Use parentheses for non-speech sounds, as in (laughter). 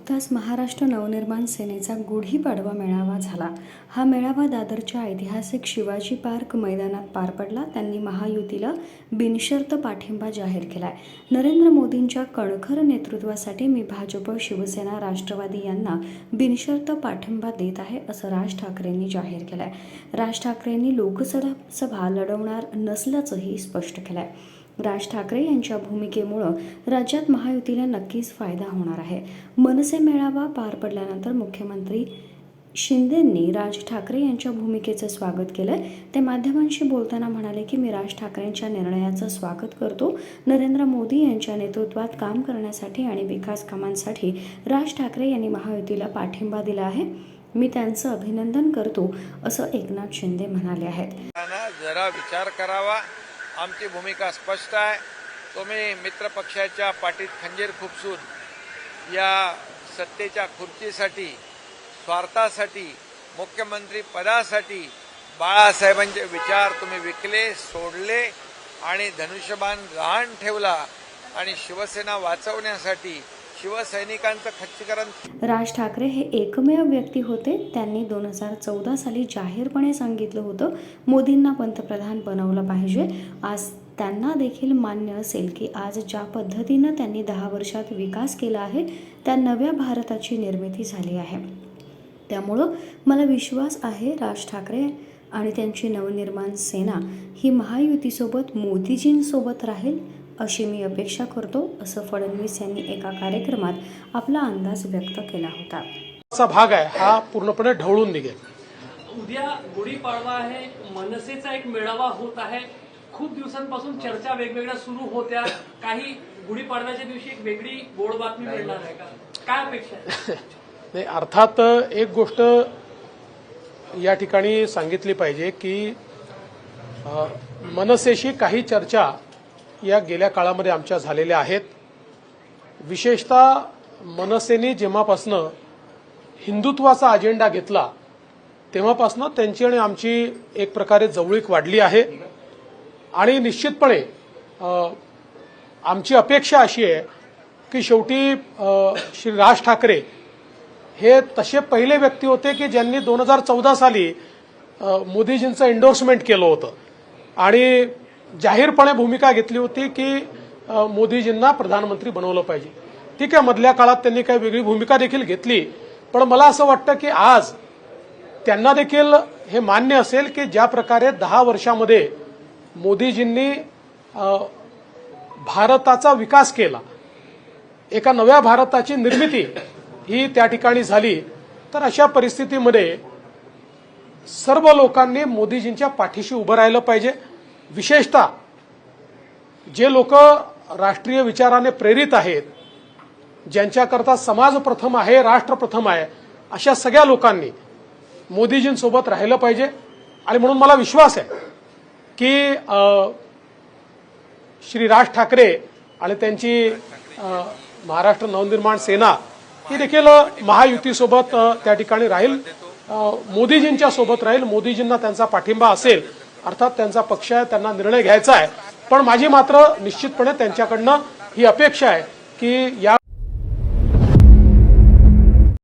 नुकताच महाराष्ट्र नवनिर्माण सेनेचा गुढीपाडवा मेळावा झाला. हा मेळावा दादरच्या ऐतिहासिक शिवाजी पार्क मैदानात पार पडला. त्यांनी महायुतीला बिनशर्त पाठिंबा जाहीर केलाय. नरेंद्र मोदींच्या कणखर नेतृत्वासाठी मी भाजप शिवसेना राष्ट्रवादी यांना बिनशर्त पाठिंबा देत आहे असं राज ठाकरेंनी जाहीर केलंय. राज ठाकरेंनी लोकसभा सभा लढवणार नसल्याचंही स्पष्ट केलंय. राज ठाकरे यांच्या भूमिकेमुळं राज्यात महायुतीला नक्कीच फायदा होणार आहे. मनसे मेळावा पार पडल्यानंतर मुख्यमंत्री शिंदेंनी राज ठाकरे यांच्या भूमिकेचं स्वागत केलं ते माध्यमांशी बोलताना म्हणाले की मी राज ठाकरेंच्या निर्णयाचं स्वागत करतो. नरेंद्र मोदी यांच्या नेतृत्वात काम करण्यासाठी आणि विकास कामांसाठी राज ठाकरे यांनी महायुतीला पाठिंबा दिला आहे. मी त्यांचं अभिनंदन करतो असं एकनाथ शिंदे म्हणाले आहेत. जरा विचार करावा. आमची भूमिका स्पष्ट आहे. तुम्ही मित्रपक्षाच्या पाठीत खंजीर खुपसून या सत्तेच्या खुर्चीसाठी स्वार्थासाठी मुख्यमंत्री पदासाठी बाळासाहेबांचे विचार तुम्ही विकले सोडले आणि धनुष्यबाण गहाण ठेवला आणि शिवसेना वाचवण्यासाठी शिवसैनिकांचं खच्चीकरण. राज ठाकरे हे एकमेव व्यक्ती होते. त्यांनी दोन हजार चौदा साली जाहीरपणे सांगितलं होतं मोदींना पंतप्रधान बनवलं पाहिजे. आज त्यांना देखील मान्य असेल की आज ज्या पद्धतीनं त्यांनी दहा वर्षात विकास केला आहे त्या नव्या भारताची निर्मिती झाली आहे. त्यामुळं मला विश्वास आहे राज ठाकरे आणि त्यांची नवनिर्माण सेना ही महायुतीसोबत मोदीजींसोबत राहील अशी मी अपेक्षा करतो असं फडणवीस यांनी एका कार्यक्रमात आपला अंदाज व्यक्त केला होता. चा भाग आहे हा पूर्णपणे ढवळून निघेल. उद्या गुढीपाडवा आहे मनसेचा एक मेळावा होत आहे. खूप दिवसांपासून चर्चा वेगवेगळ्या सुरू होत्या. काही गुढीपाडव्याच्या दिवशी एक वेगळी गोड बातमी मिळणार आहे का? काय अपेक्षा आहे? (laughs) नाही अर्थात एक गोष्ट या ठिकाणी सांगितली पाहिजे की मनसेशी काही चर्चा या गेल्या काळामध्ये आमच्या झालेल्या आहेत. विशेषतः मनसेने जेव्हापासनं हिंदुत्वाचा अजेंडा घेतला तेव्हापासनं त्यांची आणि आमची एक प्रकारे जवळीक वाढली आहे. आणि निश्चितपणे आमची अपेक्षा अशी आहे की शेवटी श्री राज ठाकरे हे तसे पहिले व्यक्ती होते की ज्यांनी दोन हजार चौदा साली मोदीजींचं एन्डोर्समेंट केलं होतं. आणि जाहीरपणे भूमिका घेतली होती की मोदीजींना प्रधानमंत्री बनवलं पाहिजे. ठीक आहे मधल्या काळात त्यांनी काही वेगळी भूमिका देखील घेतली पण मला असं वाटतं की आज त्यांना देखील हे मान्य असेल की ज्या प्रकारे दहा वर्षामध्ये मोदीजींनी भारताचा विकास केला. एका नव्या भारताची निर्मिती ही त्या ठिकाणी झाली तर अशा परिस्थितीमध्ये सर्व लोकांनी मोदीजींच्या पाठीशी उभं राहिलं पाहिजे. विशेषतः जे लोक राष्ट्रीय विचाराने प्रेरित आहेत ज्यांच्याकरता समाज प्रथम आहे राष्ट्र प्रथम आहे अशा सगळ्या लोकांनी मोदीजींसोबत राहिलं पाहिजे. आणि म्हणून मला विश्वास आहे की श्री राज ठाकरे आणि त्यांची महाराष्ट्र नवनिर्माण सेना ही देखील महायुतीसोबत त्या ठिकाणी राहील. मोदीजींच्या सोबत राहील. मोदीजींना त्यांचा पाठिंबा असेल. अर्थात त्यांचा पक्ष आहे त्यांना निर्णय घ्यायचा आहे. पण माझी मात्र निश्चितपणे त्यांच्याकडनं ही अपेक्षा आहे की या